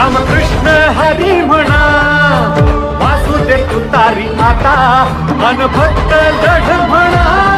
रामकृष्ण हरी म्हणा वासुदेव तुतारी माता अन भक्त लढ म्हणा.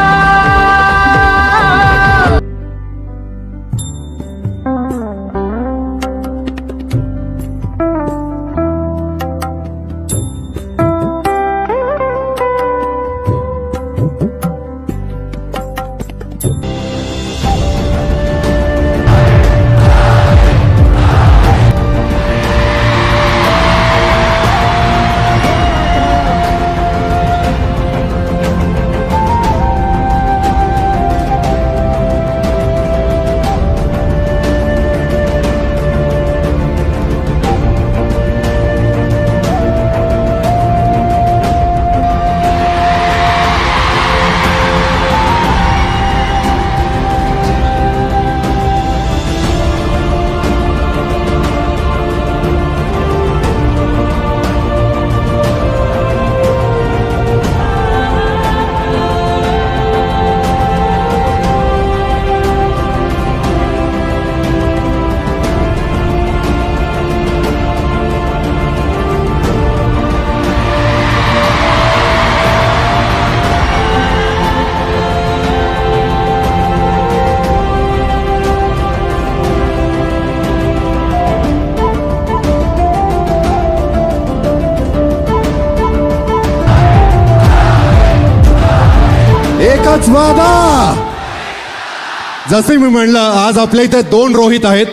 जसे मी म्हणलं आज आपल्या इथे दोन रोहित आहेत.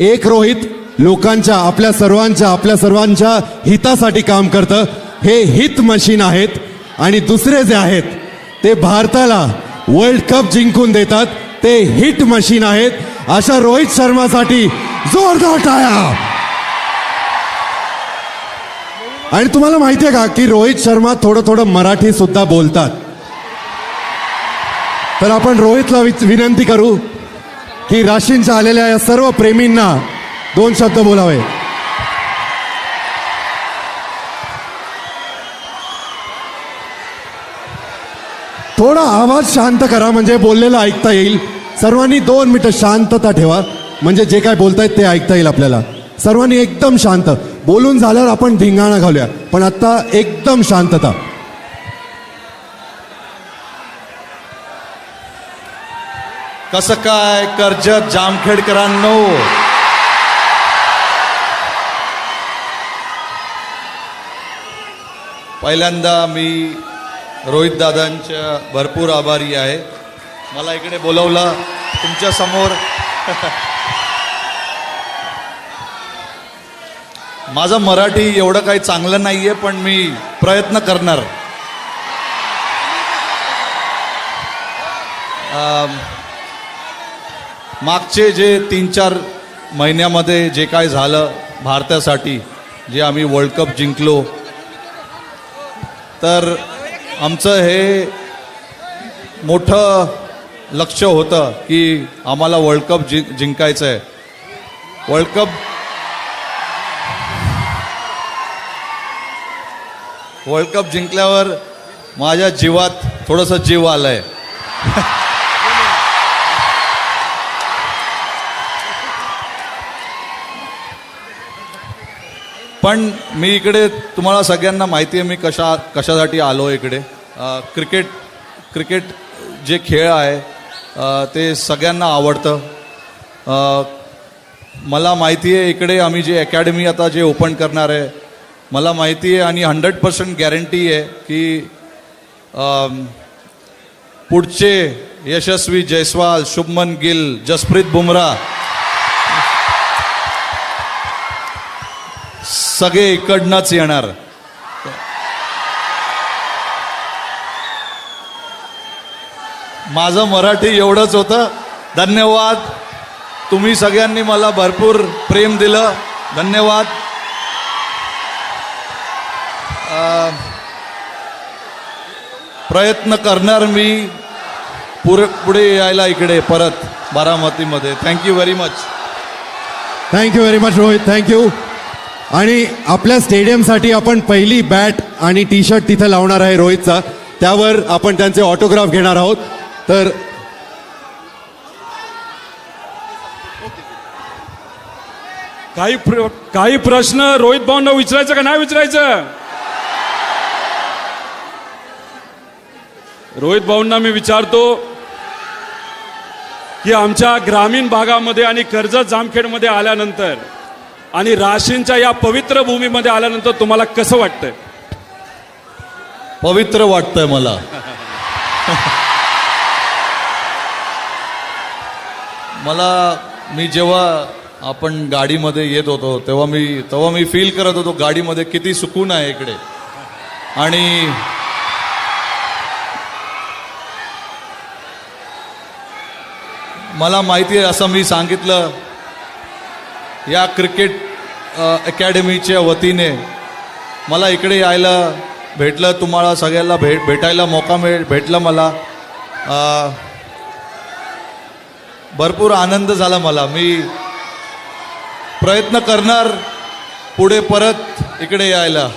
एक रोहित लोकांच्या आपल्या सर्वांच्या आपल्या सर्वांच्या हितासाठी काम करतं. हे हित मशीन आहेत. आणि दुसरे जे आहेत ते भारताला वर्ल्ड कप जिंकून देतात. ते हिट मशीन आहेत. अशा रोहित शर्मासाठी जोरदार टाळ्या. आणि तुम्हाला माहिती आहे का की रोहित शर्मा थोडं थोडं मराठी सुद्धा बोलतात. तर आपण रोहितला विनंती करू की राशींच्या आलेल्या या सर्व प्रेमींना दोन शब्द बोलावे. थोडा आवाज शांत करा म्हणजे बोललेलं ऐकता येईल. सर्वांनी दोन मिनिटं शांतता ठेवा. म्हणजे जे काय बोलतायत ते ऐकता येईल आपल्याला. सर्वांनी एकदम शांत. बोलून झाल्यावर आपण धिंगाणा घालूया. पण आत्ता एकदम शांतता. कसं काय कर्जत जामखेडकरांनो? पहिल्यांदा मी रोहित दादांच्या भरपूर आभारी आहे. मला इकडे बोलवलं तुमच्यासमोर. माझं मराठी एवढं काही चांगलं नाही आहे पण मी प्रयत्न करणार. मागचे जे तीन चार महिन्यामध्ये जे काय झालं भारतासाठी जे आम्ही वर्ल्ड कप जिंकलो तर आमचं हे मोठं लक्ष होतं की आम्हाला वर्ल्ड कप जिं जिंकायचं आहे वर्ल्ड कप वर्ल्ड कप जिंकल्यावर माझ्या जीवात थोडंसं जीव आलं आहे पण मी इकडे तुम्हाला सगळ्यांना माहिती आहे मी कशा कशासाठी आलो इकडे. क्रिकेट क्रिकेट जे खेळ आहे ते सगळ्यांना आवडतं. मला माहिती आहे इकडे आम्ही जे अकॅडमी आता जे ओपन करणार आहे मला माहिती आहे आणि हंड्रेड पर्सेंट गॅरंटी आहे की पुढचे यशस्वी जयस्वाल शुभमन गिल जसप्रीत बुमराह सगळे इकडनंच येणार. माझं मराठी एवढंच होतं. धन्यवाद. तुम्ही सगळ्यांनी मला भरपूर प्रेम दिलं. धन्यवाद. प्रयत्न करणार मी पुर पुढे यायला इकडे परत बारामतीमध्ये. Thank you very much thank you very much Rohit thank you आणि आपल्या स्टेडियमसाठी आपण पहिली बॅट आणि टी शर्ट तिथं लावणार आहे रोहितचा. त्यावर आपण त्यांचे ऑटोग्राफ घेणार आहोत. तर काही प्र, काही प्रश्न रोहित भाऊंना विचारायचं का नाही विचारायचं? रोहित भाऊंना मी विचारतो की आमच्या ग्रामीण भागामध्ये आणि कर्जत जामखेडमध्ये आल्यानंतर आणि राशींच्या या पवित्र भूमीमध्ये आल्यानंतर तुम्हाला कसं वाटतंय? पवित्र वाटतंय मला. मला मी जेव्हा आपण गाडीमध्ये येत होतो तेव्हा मी तेव्हा मी फील करत होतो गाडीमध्ये किती सुकून आहे इकडे. आणि मला माहिती आहे असं मी सांगितलं या क्रिकेट अकॅडमीच्या वतीने मला इकडे यायला भेटलं तुम्हाला सगळ्याला भेट भेटायला मौका मिळ भेटला मला. भरपूर आनंद झाला मला. मी प्रयत्न करणार पुढे परत इकडे यायला.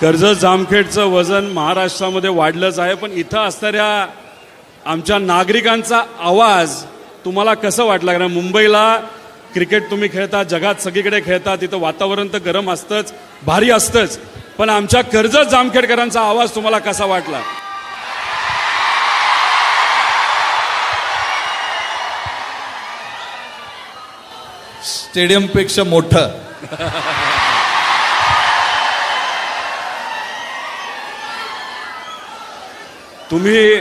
कर्जत जामखेडचं वजन महाराष्ट्रामध्ये वाढलंच आहे पण इथं असणाऱ्या आमच्या नागरिकांचा आवाज तुम्हाला कसं वाटला? कारण मुंबईला क्रिकेट तुम्ही खेळता जगात सगळीकडे खेळता तिथं वातावरण तर गरम असतंच भारी असतंच. पण आमच्या कर्जत जामखेडकरांचा आवाज तुम्हाला कसा वाटला? स्टेडियमपेक्षा मोठं. तुम्ही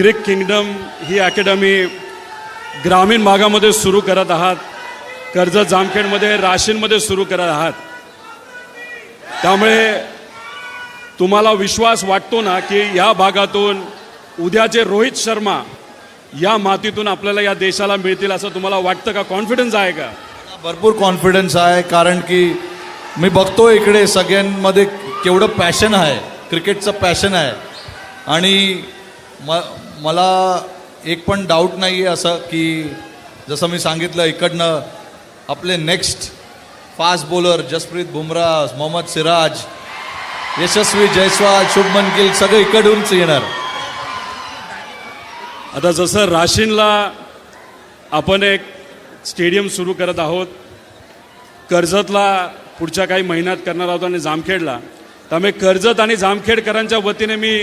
क्रिक किंगडम ही अकॅडमी ग्रामीण भागामध्ये सुरू करत आहात कर्जत जामखेडमध्ये राशींमध्ये सुरू करत आहात. त्यामुळे तुम्हाला विश्वास वाटतो ना की या भागातून उद्याचे रोहित शर्मा या मातीतून आपल्याला या देशाला मिळतील असं तुम्हाला वाटतं का? कॉन्फिडन्स आहे का? भरपूर कॉन्फिडन्स आहे कारण की मी बघतो इकडे सगळ्यांमध्ये केवढं पॅशन आहे क्रिकेटचं पॅशन आहे. आणि म मला एक पण डाऊट नाही आहे असं की जसं मी सांगितलं इकडनं आपले next fast bowler Jasprit Bumrah Mohammed Siraj Yashasvi Jaiswal Shubman Gill सगळे इकडूनच येणार. आता जसं राशीनला आपण एक स्टेडियम सुरू करत आहोत कर्जतला पुढच्या काही महिन्यात करणार आहोत आणि जामखेडला त्यामुळे कर्जत आणि जामखेडकरांच्या वतीने मी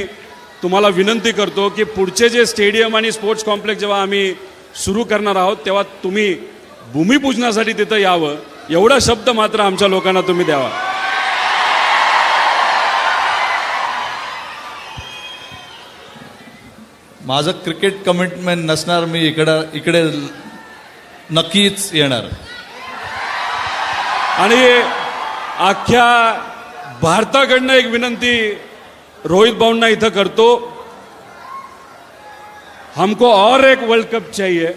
तुम्हाला विनंती करतो की पुढचे जे स्टेडियम आणि स्पोर्ट्स कॉम्प्लेक्स जेव्हा आम्ही सुरू करणार आहोत तेव्हा तुम्ही भूमिपूजनासाठी तिथं यावं. एवढा शब्द मात्र आमच्या लोकांना तुम्ही द्यावा. माझं क्रिकेट कमिटमेंट नसणार मी इकडं इकडे नक्कीच येणार. आणि अख्ख्या भारताकडनं एक विनंती रोहित भाऊंना इथं करतो. हमको और एक वर्ल्ड कप चाहिए.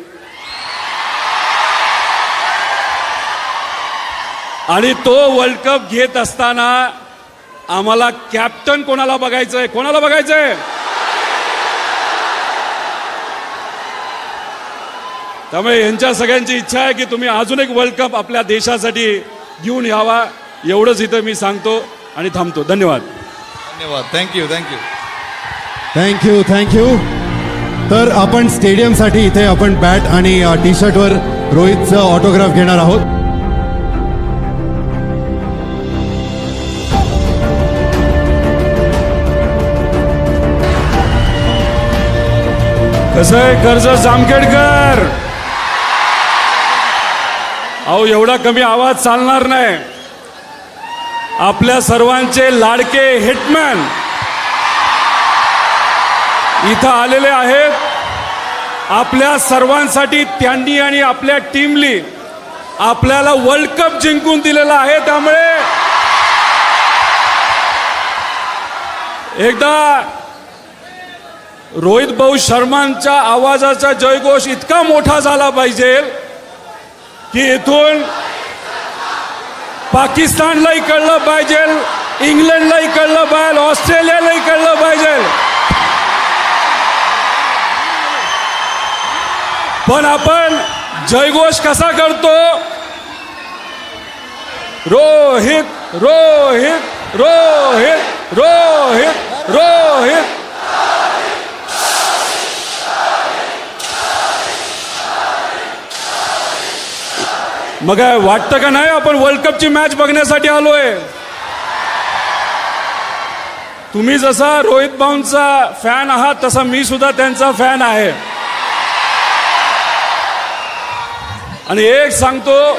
आणि तो वर्ल्ड कप घेत असताना आम्हाला कॅप्टन कोणाला बघायचंय? कोणाला बघायचंय? त्यामुळे यांच्या सगळ्यांची इच्छा आहे की तुम्ही अजून एक वर्ल्ड कप आपल्या देशासाठी घेऊन यावा. एवढंच इथं मी सांगतो आणि थांबतो. धन्यवाद. धन्यवाद. थँक्यू थँक्यू थँक्यू थँक्यू तर आपण स्टेडियमसाठी इथे आपण बॅट आणि टी शर्टवर रोहितचं ऑटोग्राफ घेणार आहोत. कसं आहे कर्ज जामखेडकर? अहो एवढा कमी आवाज चालणार नाही. आपल्या सर्वांचे लाडके हिटमॅन. इथं आलेले आहेत. आपल्या सर्वांसाठी त्यांनी आणि आपल्या टीमली आपल्याला वर्ल्ड कप जिंकून दिलेला आहे. त्यामुळे एकदा रोहित भाऊ शर्मांच्या आवाजाचा जयघोष इतका मोठा झाला पाहिजे की इथून पाकिस्तानलाही कळलं पाहिजे इंग्लंडलाही कळलं पाहिजे ऑस्ट्रेलियालाही कळलं पाहिजे पण आपण जयघोष कसा करतो? रोहित रोहित रोहित रोहित रोहित। मग काय वाटतं का नाही? आपण वर्ल्ड कपची मॅच बघण्यासाठी आलोय. तुम्ही जसा रोहित भाऊंचा फॅन आहात तसा मी सुद्धा त्यांचा फॅन आहे. आणि एक सांगतो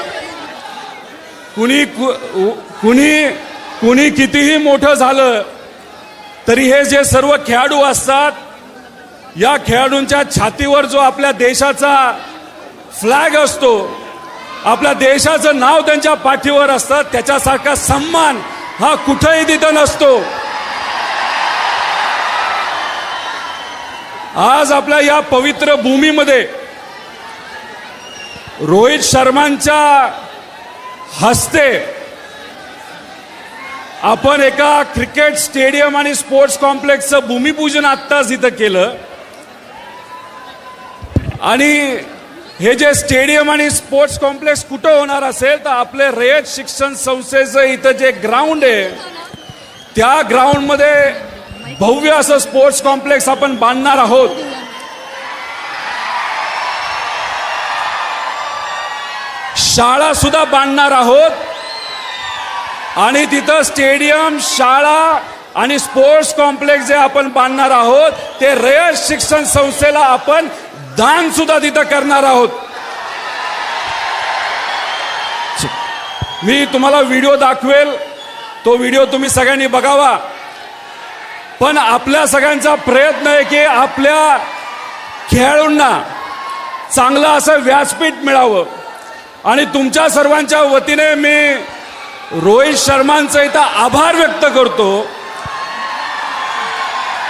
कुणी कुणी कुणी कितीही मोठं झालं तरी हे जे सर्व खेळाडू असतात या खेळाडूंच्या छातीवर जो आपल्या देशाचा फ्लॅग असतो आपल्या देशाचं नाव त्यांच्या पाठीवर असतं त्याच्यासारखा सन्मान हा कुठेही तिथं नसतो. आज आपल्या या पवित्र भूमीमध्ये रोहित शर्मांच्या हस्ते आपण एका क्रिकेट स्टेडियम आणि स्पोर्ट्स कॉम्प्लेक्सचं भूमिपूजन आत्ताच इथं केलं. आणि हे जे स्टेडियम आणि स्पोर्ट्स कॉम्प्लेक्स कुठं होणार असेल तर आपले रयत शिक्षण संस्थेचं इथं जे ग्राउंड आहे त्या ग्राउंडमध्ये भव्य असं स्पोर्ट्स कॉम्प्लेक्स आपण बांधणार आहोत. शाळा सुद्धा बांधणार आहोत. आणि तिथं स्टेडियम शाळा आणि स्पोर्ट्स कॉम्प्लेक्स जे आपण बांधणार आहोत ते रयत शिक्षण संस्थेला आपण दान सुद्धा तिथं करणार आहोत. मी तुम्हाला व्हिडिओ दाखवेल. तो व्हिडिओ तुम्ही सगळ्यांनी बघावा. पण आपल्या सगळ्यांचा प्रयत्न आहे की आपल्या खेळाडूंना चांगलं असं व्यासपीठ मिळावं. आणि तुमच्या सर्वांच्या वतीने मी रोहित शर्मांचं इथं आभार व्यक्त करतो.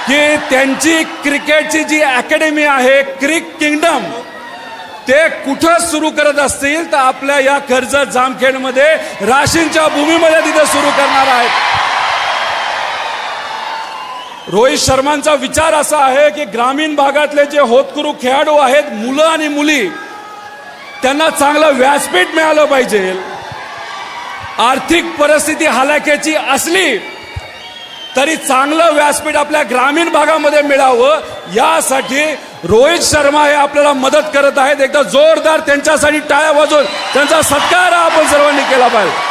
की त्यांची क्रिकेटची जी अकॅडमी आहे क्रिक किंगडम ते कुठं सुरू करत असतील तर आपल्या या कर्जत जामखेडमध्ये राशींच्या भूमीमध्ये तिथे सुरू करणार आहेत. रोहित शर्मांचा विचार असा आहे की ग्रामीण भागातले जे होतकुरू खेळाडू आहेत मुलं आणि मुली त्यांना चांगलं व्यासपीठ मिळालं पाहिजे. आर्थिक परिस्थिती हलाख्याची असली तरी चांगलं व्यासपीठ आपल्या ग्रामीण भागामध्ये मिळावं यासाठी रोहित शर्मा हे आपल्याला मदत करत आहेत. एकदा जोरदार त्यांच्यासाठी टाळ्या वाजवून त्यांचा सत्कार आपण सर्वांनी केला पाहिजे.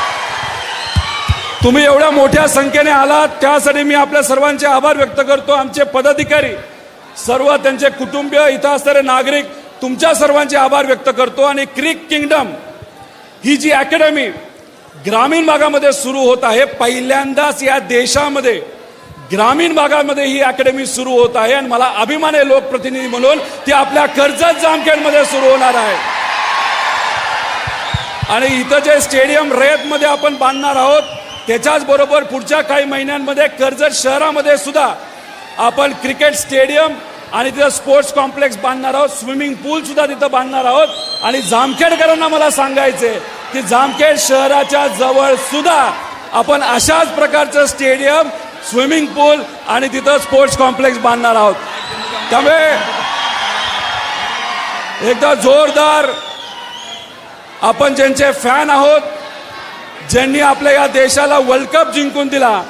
तुम्ही एवढ्या मोठ्या संख्येने आलात त्यासाठी मी आपल्या सर्वांचे आभार व्यक्त करतो. आमचे पदाधिकारी सर्व त्यांचे कुटुंबीय इथं असणारे नागरिक तुमच्या सर्वांचे आभार व्यक्त करतो. आणि क्रिक किंगडम ही जी अकॅडमी ग्रामीण भागामध्ये सुरू होत आहे. पहिल्यांदाच या देशामध्ये ग्रामीण भागामध्ये ही अकॅडमी सुरू होत आहे आणि मला अभिमान आहे लोकप्रतिनिधी म्हणून ती आपल्या कर्जत जामखेडमध्ये सुरू होणार आहे. आणि इथं जे स्टेडियम रयतमध्ये आपण बांधणार आहोत त्याच्याच बरोबर पुढच्या काही महिन्यांमध्ये कर्जत शहरामध्ये सुद्धा आपण क्रिकेट स्टेडियम आणि तिथं स्पोर्ट्स कॉम्प्लेक्स बांधणार आहोत. स्विमिंग पूल सुद्धा तिथं बांधणार आहोत. आणि जामखेडकरांना मला सांगायचंय की जामखेड शहराच्या जवळ सुद्धा आपण अशाच प्रकारचं स्टेडियम स्विमिंग पूल आणि तिथं स्पोर्ट्स कॉम्प्लेक्स बांधणार आहोत. त्यामुळे एकदा जोरदार आपण ज्यांचे फॅन आहोत ज्यांनी आपल्या या देशाला वर्ल्ड कप जिंकून दिला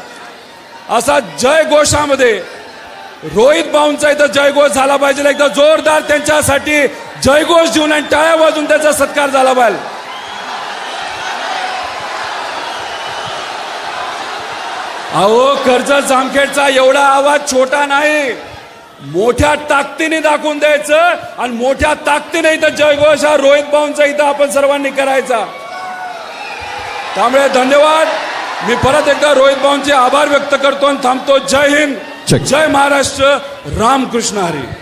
असा जय घोषामध्ये रोहित भाऊंचा इथं जयघोष झाला पाहिजे. एकदा जोरदार त्यांच्यासाठी जयघोष देऊन आणि टाळ्या वाजून त्याचा सत्कार झाला पाहिजे. अहो कर्जत जामखेडचा एवढा आवाज छोटा नाही. मोठ्या ताकदीने दाखवून द्यायचं आणि मोठ्या ताकदीने इथं जयघोष हा रोहित भाऊंचा इथं आपण सर्वांनी करायचा. त्यामुळे धन्यवाद. मी परत एकदा रोहित भाऊंचे आभार व्यक्त करतो आणि थांबतो. जय हिंद. जय महाराष्ट्र. रामकृष्ण हरी.